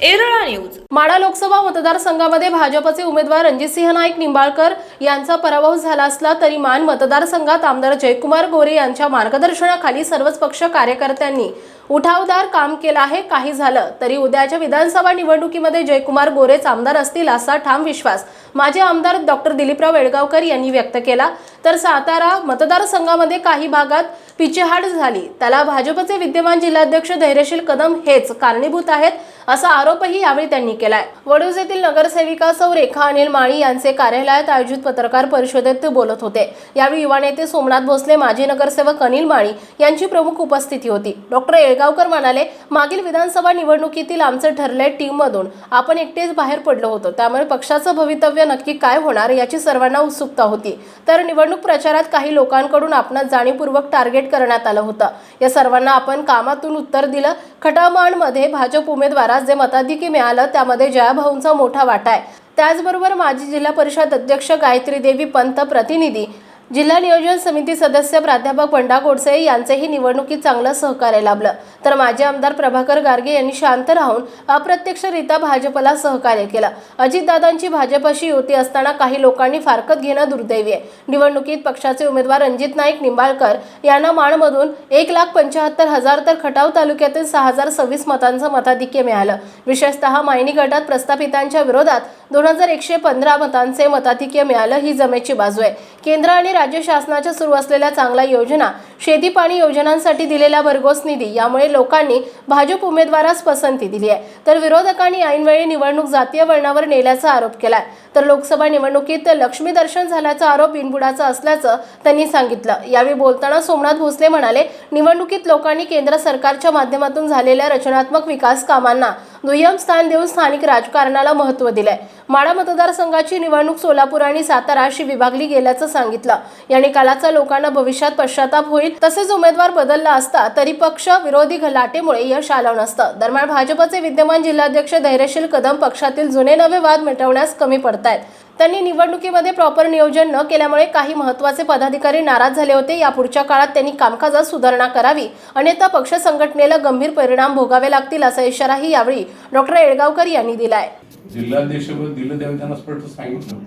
Erala news. Madha Lok Sabha मतदारसंघामध्ये भाजपचे उमेदवार रणजितसिंह नाईक निंबाळकर यांचा पराभव झाला असला तरी मान मतदारसंघात आमदार जयकुमार गोरे यांच्या मार्गदर्शनाखाली सर्वच पक्ष कार्यकर्त्यांनी उठावदार काम केलं आहे काही झालं तरी उद्याच्या विधानसभा निवडणुकीमध्ये जयकुमार गोरेच आमदार असतील असा ठाम विश्वास माजी आमदार डॉक्टर दिलीपराव वेळगावकर यांनी व्यक्त केला. तर सातारा मतदारसंघामध्ये काही भागात पिछेहाट झाली. त्याला भाजपचे विद्यमान जिल्हाध्यक्ष धैर्यशील कदम हेच कारणीभूत आहेत. असा आरोपही यावेळी त्यांनी केलाय. वडूज येथील नगरसेविका सौ रेखा अनिल माळी यांचे कार्यालयात आयोजित पत्रकार परिषदेत ते बोलत होते. यावेळी युवा नेते सोमनाथ भोसले माजी नगरसेवक अनिल माळी यांची प्रमुख उपस्थिती होती. डॉक्टर येळगावकर म्हणाले मागील विधानसभा निवडणुकीतील आमचं ठरलंय टीममधून. आपण एकटेच बाहेर पडलो होतो. त्यामुळे पक्षाचं भवितव्य नक्की काय होणार याची सर्वांना उत्सुकता होती. तर निवडणूक प्रचारात काही लोकांकडून आपण जाणीवपूर्वक टार्गेट करण्यात आलं होतं. या सर्वांना आपण कामातून उत्तर दिलं. खटामाणमध्ये भाजप उमेदवारा उमेदवारास जे मताधिकी मिळालं त्यामध्ये जयाभाऊंचा मोठा वाटा आहे. त्याचबरोबर माजी जिल्हा परिषद अध्यक्ष गायत्री देवी पंत प्रतिनिधी जिल्हा नियोजन समिती सदस्य प्राध्यापक पंडा गोडसे यांचेही निवडणुकीत चांगलं सहकार्य लाभलं. तर माजी आमदार प्रभाकर गार्गे यांनी शांत राहून अप्रत्यक्षरित्या भाजपला सहकार्य केलं. अजितदादांची भाजपशी युती असताना काही लोकांनी फारकत घेणं दुर्दैवी आहे. निवडणुकीत पक्षाचे उमेदवार रणजित नाईक निंबाळकर यांना माणमधून एक लाख पंच्याहत्तर हजार तर खटाव तालुक्यातील सहा हजार सव्वीस मतांचं मताधिक्य मिळालं. विशेषतः मायनी गटात प्रस्थापितांच्या विरोधात दोन हजार एकशे पंधरा मतांचे मताधिक्य मिळालं ही जमेची बाजू आहे. केंद्र आणि राज्य शासनाच्या सुरू असलेल्या चांगल्या योजना शेती पाणी योजनांसाठी दिलेला भरघोस निधी. यामुळे लोकांनी भाजप उमेदवारास पसंती दिली आहे. तर विरोधकांनी ऐनवेळी निवडणूक जातीय वळणावर नेल्याचा आरोप केलाय. तर लोकसभा निवडणुकीत लक्ष्मी दर्शन झाल्याचा आरोप बिनबुडाचा असल्याचं त्यांनी सांगितलं. यावेळी बोलताना सोमनाथ भोसले म्हणाले निवडणुकीत लोकांनी केंद्र सरकारच्या माध्यमातून झालेल्या रचनात्मक विकास कामांना दुय्यम स्थान देऊन स्थानिक राजकारणाला महत्त्व दिलंय. माडा मतदारसंघाची निवडणूक सोलापूर आणि सातारा अशी विभागली गेल्याचं सांगितलं. या निकालाचा लोकांना भविष्यात पश्चाताप होईल तसेच उमेदवार बदलला असता तरी पक्ष विरोधी घलाटेमुळे यश आलं नसतं. दरम्यान भाजपचे विद्यमान जिल्हाध्यक्ष धैर्यशील कदम पक्षातील जुने नवे वाद मिटवण्यास कमी पडतायत. त्यांनी निवडणुकीमध्ये प्रॉपर नियोजन न केल्यामुळे काही महत्त्वाचे पदाधिकारी नाराज झाले होते. यापुढच्या काळात त्यांनी कामकाजात सुधारणा करावी अन्यथा पक्ष संघटनेला गंभीर परिणाम भोगावे लागतील असा इशाराही यावेळी डॉक्टर येळगावकर यांनी दिलाय. जिल्हाध्यक्ष दिलं त्यावेळी त्यांना स्पष्ट सांगितलं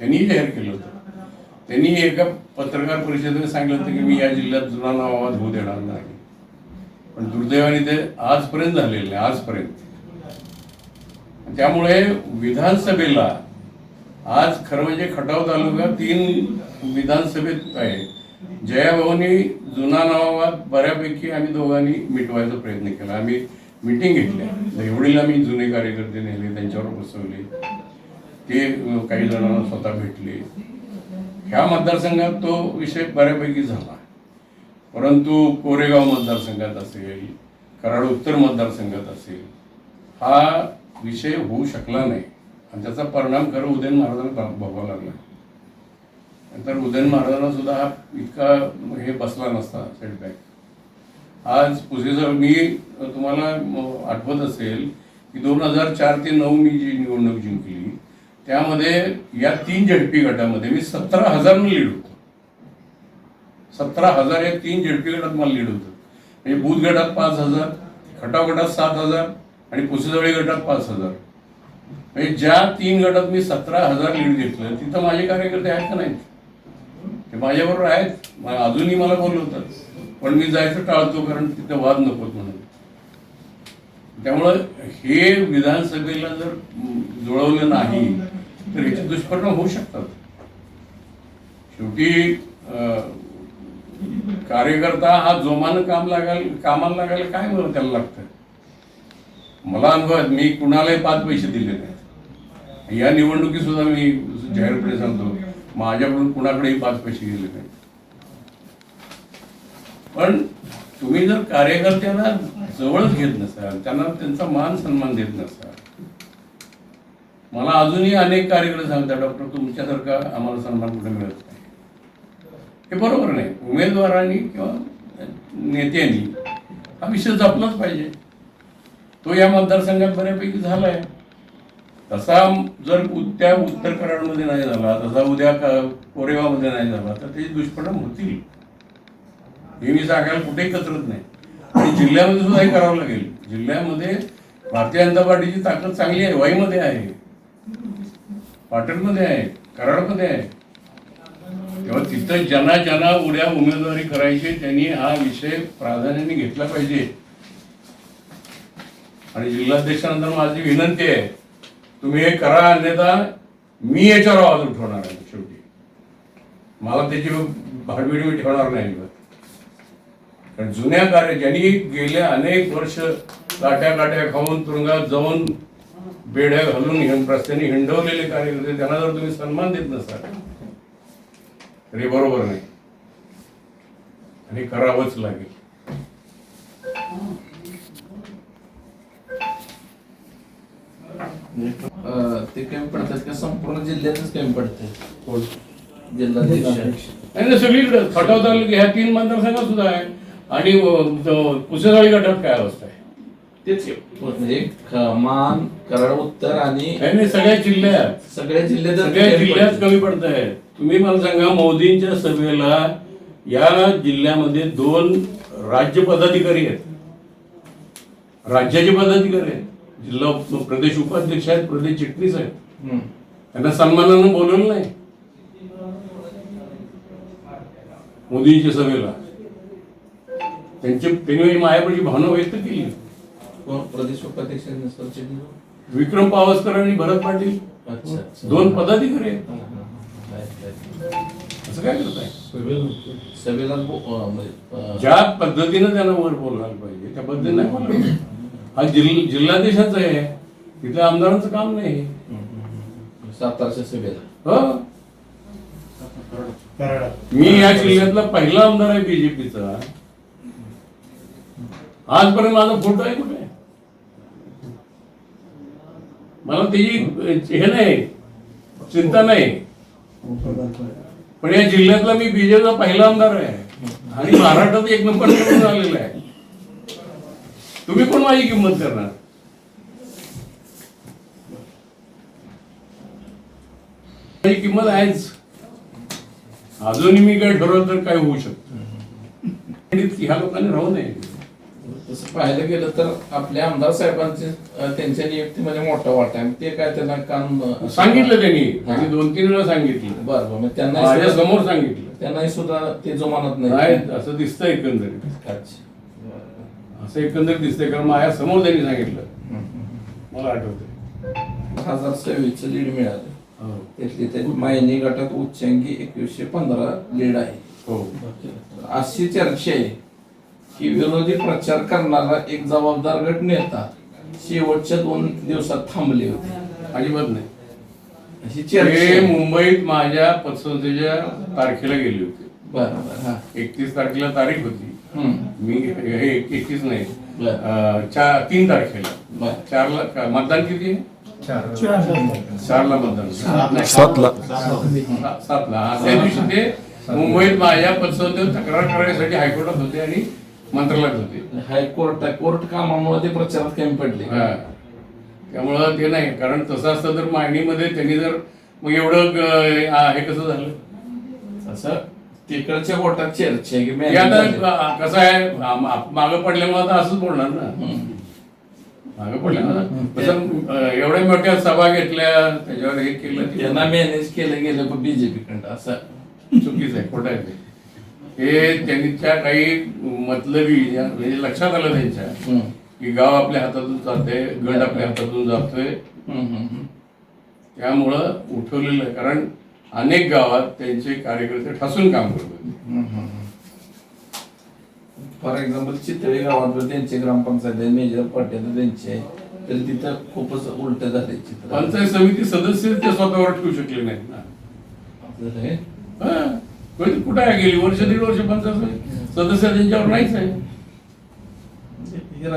त्यांनी जाहीर केलं होतं. त्यांनी एका पत्रकार परिषदेने सांगितलं होतं की मी या जिल्ह्यात जुना नाव आवाज होऊ देणार नाही. पण दुर्दैवाने ते आजपर्यंत झालेलं नाही आजपर्यंत. त्यामुळे विधानसभेला आज खरं म्हणजे खटाव तालुका तीन विधानसभेत आहे. जयाभाऊनी जुना नावावाद बऱ्यापैकी आम्ही दोघांनी मिटवायचा प्रयत्न केला. आम्ही मिटिंग घेतल्या. म्हणजे एवढीला मी जुने कार्यकर्ते नेले त्यांच्यावर बसवले. ते काही जणांना स्वतः भेटले. ह्या मतदारसंघात तो विषय बऱ्यापैकी झाला. परंतु कोरेगाव मतदारसंघात असेल कराड उत्तर मतदारसंघात असेल हा विषय होऊ शकला नाही. आणि त्याचा परिणाम खरं उदयन महाराजांना भो- भोगावा लागला. नंतर उदयन महाराजांना सुद्धा हा इतका हे बसला नसता सेटबॅक आज पुसेसर मी तुम्हाला आठवत असेल की दोन हजार चार ते नऊ मी जी निवडणूक जिंकली त्यामध्ये या तीन झडपी गटामध्ये मी सतरा हजार लीड होतो. सतरा हजार या तीन झडपी गटात मला लीड होतं. म्हणजे बूथ गटात पाच हजार खटाव गटात सात हजार आणि पुसेजवळी गटात पाच हजार. म्हणजे ज्या तीन गटात मी सतरा हजार लीड घेतलं तिथं माझे कार्यकर्ते आहेत का नाहीत? ते माझ्याबरोबर आहेत. अजूनही मला बोलवतात. पण मी जायचं टाळतो कारण तिथं वाद नकोत म्हणून. त्यामुळं हे विधानसभेला जर जुळवलं नाही तर याचे दुष्परिणाम होऊ शकतात. शेवटी अं, कार्यकर्ता हा जोमानं काम लागायला कामाला लागायला काय बरं त्याला लागतं? मला अनुभव मी कुणालाही पाच पैसे दिले नाहीत. या निवडणुकीत सुद्धा मी जाहीरपणे सांगतो माझ्याकडून कुणाकडेही पाच पैसे गेले नाहीत. पण तुम्ही जर कार्यकर्त्यांना जवळच घेत नसाल त्यांना त्यांचा मान सन्मान देत नसाल मला अजूनही अनेक कार्यकर्ते सांगतात. डॉक्टर तुमच्यासारखा आम्हाला सन्मान कुठे मिळत नाही. हे बरोबर नाही. उमेदवारांनी किंवा नेत्यांनी हा विषय जपलाच पाहिजे. तो या मतदारसंघात बऱ्यापैकी झाला आहे तसा जर त्या उत्तर कराडमध्ये नाही झाला तसा उद्या कोरेगावमध्ये नाही झाला तर त्याचे दुष्परिणाम होतील. हे मी सांगायला कुठेही कचरत नाही. आणि जिल्ह्यामध्ये सुद्धा हे करावं लागेल. जिल्ह्यामध्ये भारतीय जनता पार्टीची ताकद चांगली आहे वाईमध्ये आहे. पाटणमध्ये आहे कराडमध्ये आहे. तेव्हा तिथं ज्यांना ज्यांना उद्या उमेदवारी करायची त्यांनी हा विषय प्राधान्याने घेतला पाहिजे. आणि जिल्हाध्यक्षानंतर माझी विनंती आहे तुम्ही हे करा अन्यथा मी याच्यावर आवाज उठवणार आहे शेवटी. मला त्याची भाडबिडी मी ठेवणार नाही अजिबात. कारण जुन्या कार्य ज्यांनी गेल्या अनेक वर्ष लाट्या काट्या खाऊन तुरुंगात जाऊन बेड्या घालून हिं- रस्त्याने हिंडवलेले कार्यकर्ते त्यांना जर तुम्ही सन्मान देत नसाल तर हे बरोबर नाही. आणि करावंच लागेल. ते कमी पडतात का? संपूर्ण जिल्ह्यातच कमी पडते कोण? जिल्हाध्यक्ष. नाही सगळीकडे. खटाव तालुक्या ह्या तीन मतदारसंघात सुद्धा आहे. आणि पुसेवाडी गटात काय अवस्था आहे? तेच म्हणजे मान कराड उत्तर आणि नाही सगळ्या जिल्ह्यात. सगळ्या जिल्ह्यात सगळ्या जिल्ह्यात कमी पडत आहे तुम्ही मला सांगा मोदींच्या सभेला या जिल्ह्यामध्ये दोन राज्य पदाधिकारी आहेत. राज्याचे पदाधिकारी आहेत. जिल्हा प्रदेश उपाध्यक्ष आहेत प्रदेश चिटणीस आहेत. त्यांना सन्मानानं बोलवलं नाही. मोदींच्या सभेला. त्यांचे त्यांनी मायापची भावना व्यक्त केली. कोण? प्रदेश उपाध्यक्ष आणि सरचिटणीस? विक्रम पावसकर आणि भरत पाटील. अच्छा. अच्छा दोन पदाधिकारी आहेत. असं काय करताय? सभेला बो- अं, म्हणजे, अं, ज्या पद्धतीनं त्यांना वर बोलायला पाहिजे त्या पद्धतीने नाही बोलायला हा जिल्हा जिल्हाधीशाचा आहे. तिथल्या आमदारांचं काम नाही. सातारच्या सभेला. हो? मी या जिल्ह्यातला पहिला आमदार आहे बीजेपीचा आजपर्यंत माझा फोटो आहे कुठे? मला त्याची हे नाही चिंता नाही. पण या जिल्ह्यातला मी बीजेचा पहिला आमदार आहे. आणि महाराष्ट्रात एक नंबर निवडून आलेला आहे. तुम्ही पण माझी किंमत करणार? माझी किंमत आहेच. अजूनही मी काय ठरवलं तर काय होऊ शकतं? ह्या लोकांनी राहू नये. तसं पाहायला गेलं तर आपल्या आमदार साहेबांचे त्यांच्या नियुक्तीमध्ये मोठा वाटा आहे. ते काय त्यांना काम सांगितलं त्यांनी. त्यांनी दोन तीन वेळा सांगितलं. बरं बरं. मग त्यांना समोर सांगितलं. त्यांनाही सुद्धा ते जुमानत नाही. नाही असं दिसतंय एकंदरीत. असं एकंदरीत दिसतंय कारण माझ्यासमोर त्यांनी सांगितलं. मला आठवतंय. हजार सव्वीसचं लीड मिळालं. हो. त्यातली त्याची मायनी गटात उच्चांकी एकवीसशे पंधरा लीड आहे. हो. अशी चर्चा आहे. की विरोधी प्रचार करणारा एक जबाबदार गट नेता शेवटच्या दोन दिवसात थांबले होते अजिबात नाही अशी ते. मुंबईत माझ्या पतसंस्थेच्या तारखेला गेले होते बरं बरं हा एकतीस तारखेला तारीख होती हम्म. मी हे एकतीस नाही बरं. अं, चार तीन तारखेला बरं. चारला का- मतदान किती आहे? चारला मतदान नाही, सातला. सा- सातला. त्या दिवशी ते मुंबईत माझ्या पतसंस्थेवर तक्रार करण्यासाठी हायकोर्टात होते आणि मंत्रालयात होते हायकोर्ट कोर्ट कामामुळे ते प्रचारात कमी पडले हा. त्यामुळं ते नाही कारण तसं असतं तर मागणीमध्ये त्यांनी जर मग एवढं हा, कसं झालं असं तिकडच्या कोर्टात चर्चा आहे की हे आता झाले. कसं आहे मागं पडल्यामुळे आता असंच बोलणार ना हम्म. मागं तसं अं, एवढ्या मोठ्या सभा घेतल्या त्याच्यावर हे केलं त्यांना मॅनेज केलं गेलं बीजेपी कडं असं चुकीचं आहे खोटं आहे ते. हे त्यांच्या काही मतलबी म्हणजे लक्षात आलं त्यांच्या. की गाव आपल्या हातातून जाते गड आपल्या हातातून जातोय. त्यामुळं उठवलेलं आहे. कारण अनेक गावात त्यांचे कार्यकर्ते ठसून काम करत होते फॉर एक्झाम्पल चितळी गावात त्यांचे ग्रामपंचायत आहे मेजर पाटील त्यांचे आहे. तर तिथं खूपच उलट झाले चित्र. पंचायत समिती सदस्य ते स्वतःवर ठेवू शकले नाहीत ना. कोणी कुठं आहे गेली? वर्ष दीड वर्ष पंचायत सदस्य त्यांच्यावर नाहीच आहे. हे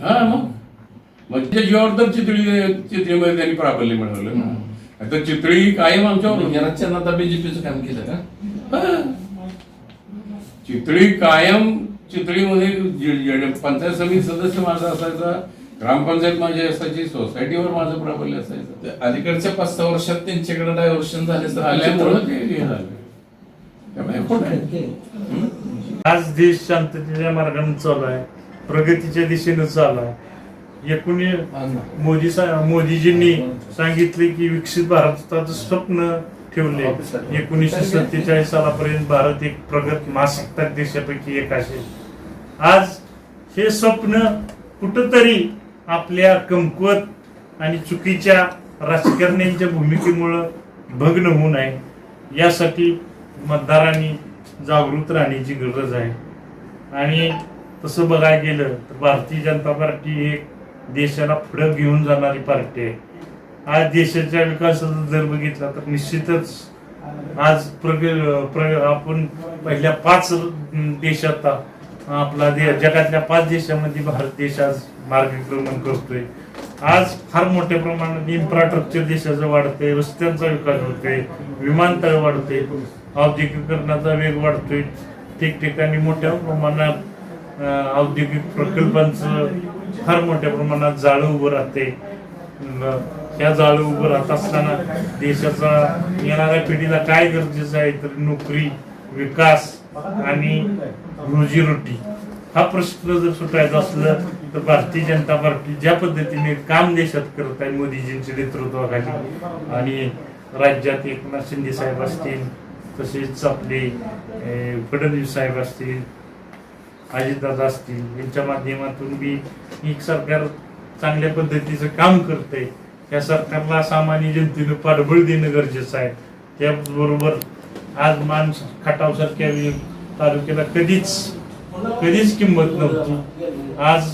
हा मग. त्या जीवावर तर चितळी चितळीमध्ये त्यांनी प्राबल्य मिळवलं. तर चितळी कायम आमच्यावर राजचंद्र आता बीजेपीचं काम केलं का. चितळी कायम चितळीमध्ये पंचायत समिती सदस्य माझा असायचा ग्रामपंचायत माझी असायची सोसायटीवर माझं प्राबल्य असायचं. अलीकडच्या पाच सहा वर्षात त्यांच्याकडे डायव्हर्शन झाले तर आल्यामुळं ते हे झालं त्यामुळे खोटं आहे. हम्म? आज देश शांततेच्या मार्गाने चालू आहे प्रगतीच्या दिशेने चालू आहे एकोणी मोदी सा- मोदीजींनी सांगितले की विकसित भारताचं स्वप्न ठेवले. एकोणीसशे सत्तेचाळीस सालापर्यंत भारत एक प्रगत महासत्ताक देशापैकी एक असेल आज हे स्वप्न कुठंतरी आपल्या कमकुवत आणि चुकीच्या राजकारण्यांच्या भूमिकेमुळं भग्न होऊ नये. यासाठी मतदारांनी जागृत राहण्याची गरज आहे. आणि तसं बघायला गेलं तर भारतीय जनता पार्टी ही एक देशाला पुढं घेऊन जाणारी पार्टी आहे. आज देशाच्या विकासाचा जर बघितला तर निश्चितच आज प्रग प्र आपण पहिल्या पाच देशात आपला दे जगातल्या पाच देशामध्ये भारत देश आज मार्गक्रमण करतोय. आज फार मोठ्या प्रमाणात इन्फ्रास्ट्रक्चर देशाचं वाढतंय रस्त्यांचा विकास होतोय विमानतळ वाढतोय. औद्योगिकरणाचा वेग वाढतोय. ठिकठिकाणी मोठ्या प्रमाणात औद्योगिक प्रकल्पांचं फार मोठ्या प्रमाणात जाळं उभं राहते. ह्या जाळं उभं राहत असताना देशाचा येणाऱ्या पिढीला काय गरजेचं आहे? तर नोकरी विकास आणि रोजीरोटी हा प्रश्न जर सुटायचा असलं तर भारतीय जनता पार्टी ज्या पद्धतीने काम देशात करत आहे मोदीजींच्या नेतृत्वाखाली. आणि राज्यात एकनाथ शिंदे साहेब असतील तसेच आपले फडणवीस साहेब असतील अजितदादा असतील यांच्या माध्यमातून मी एक सरकार चांगल्या पद्धतीचं काम करतंय. या सरकारला सामान्य जनतेनं पाठबळ देणं गरजेचं आहे. त्याबरोबर आज मान खटावसारख्या तालुक्याला कधीच कधीच किंमत नव्हती. आज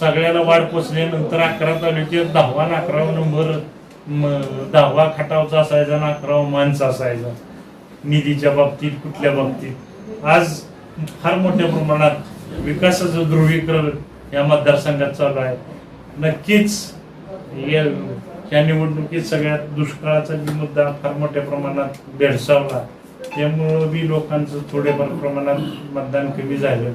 सगळ्याला वाढ पोचल्यानंतर अकरा तालुक्यात दहावा अकरावा नंबर दहावा खटावचा असायचा आणि अकरावा माणसा असायचा. निधीच्या बाबतीत कुठल्या बाबतीत. आज फार मोठ्या प्रमाणात विकासाचं ध्रुवीकरण या मतदारसंघात चालू आहे. नक्कीच या या निवडणुकीत सगळ्यात दुष्काळाचा बी मुद्दा फार मोठ्या प्रमाणात भेडसावला त्यामुळं बी लोकांचं थोडेफार प्रमाणात मतदान कमी झालं.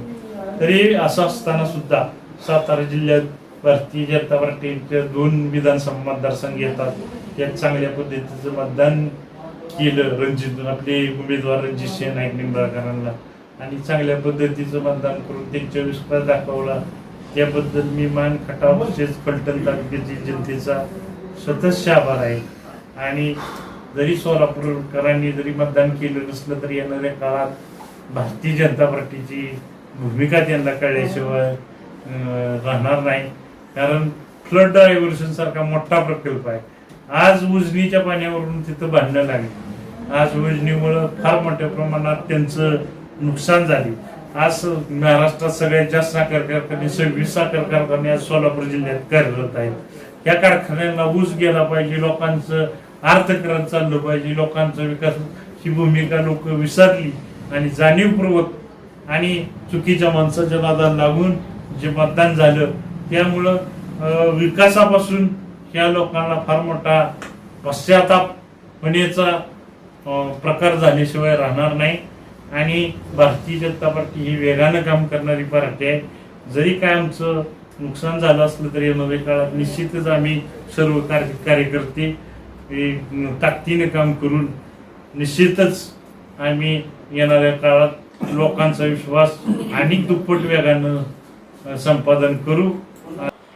तरी असं असताना सुद्धा सातारा जिल्ह्यात भारतीय जनता पार्टीच्या दोन विधानसभा मतदारसंघ येतात. त्यात चांगल्या पद्धतीचं मतदान केलं रणजित आपले उमेदवार रणजित सिंह नाईक निंबाळकरांना. आणि चांगल्या पद्धतीचं मतदान करून त्यांच्या विश्वास दाखवला. त्याबद्दल मी मान खटाव तसेच फलटण तालुक्यातील जनतेचा स्वतःच आभार आहे. आणि जरी सोलापूरकरांनी जरी मतदान केलं नसलं तरी येणाऱ्या काळात भारतीय जनता पार्टीची भूमिका त्यांना कळल्याशिवाय राहणार नाही. कारण फ्लड डायव्हर्शन सारखा मोठा प्रकल्प आहे. आज उजनीच्या पाण्यावरून तिथं भांडणं लागली. आज उजनीमुळं फार मोठ्या प्रमाणात त्यांचं नुकसान झाले. आज महाराष्ट्रात सगळ्यात जास्त साखर कारखाने सव्वीस साखर कारखाने आज सोलापूर जिल्ह्यात कार्यरत आहेत. या कारखान्यांना ऊस गेला पाहिजे लोकांचं अर्थकरण चाललं पाहिजे लोकांचा विकास ही भूमिका लोक विसरली. आणि जाणीवपूर्वक आणि चुकीच्या माणसाच्या नादाला लागून जे मतदान झालं त्यामुळं विकासापासून या लोकांना फार मोठा पश्चाताप होण्याचा प्रकार झाल्याशिवाय राहणार नाही. आणि भारतीय जनता पार्टी ही वेगानं काम करणारी पार्टी आहे. जरी काय आमचं नुकसान झालं असलं तरी नव्या काळात निश्चितच आम्ही सर्व कार्य कार्यकर्ते हे, ताकदीने काम करून निश्चितच आम्ही येणाऱ्या काळात लोकांचा विश्वास आणि दुप्पट वेगानं संपादन करू.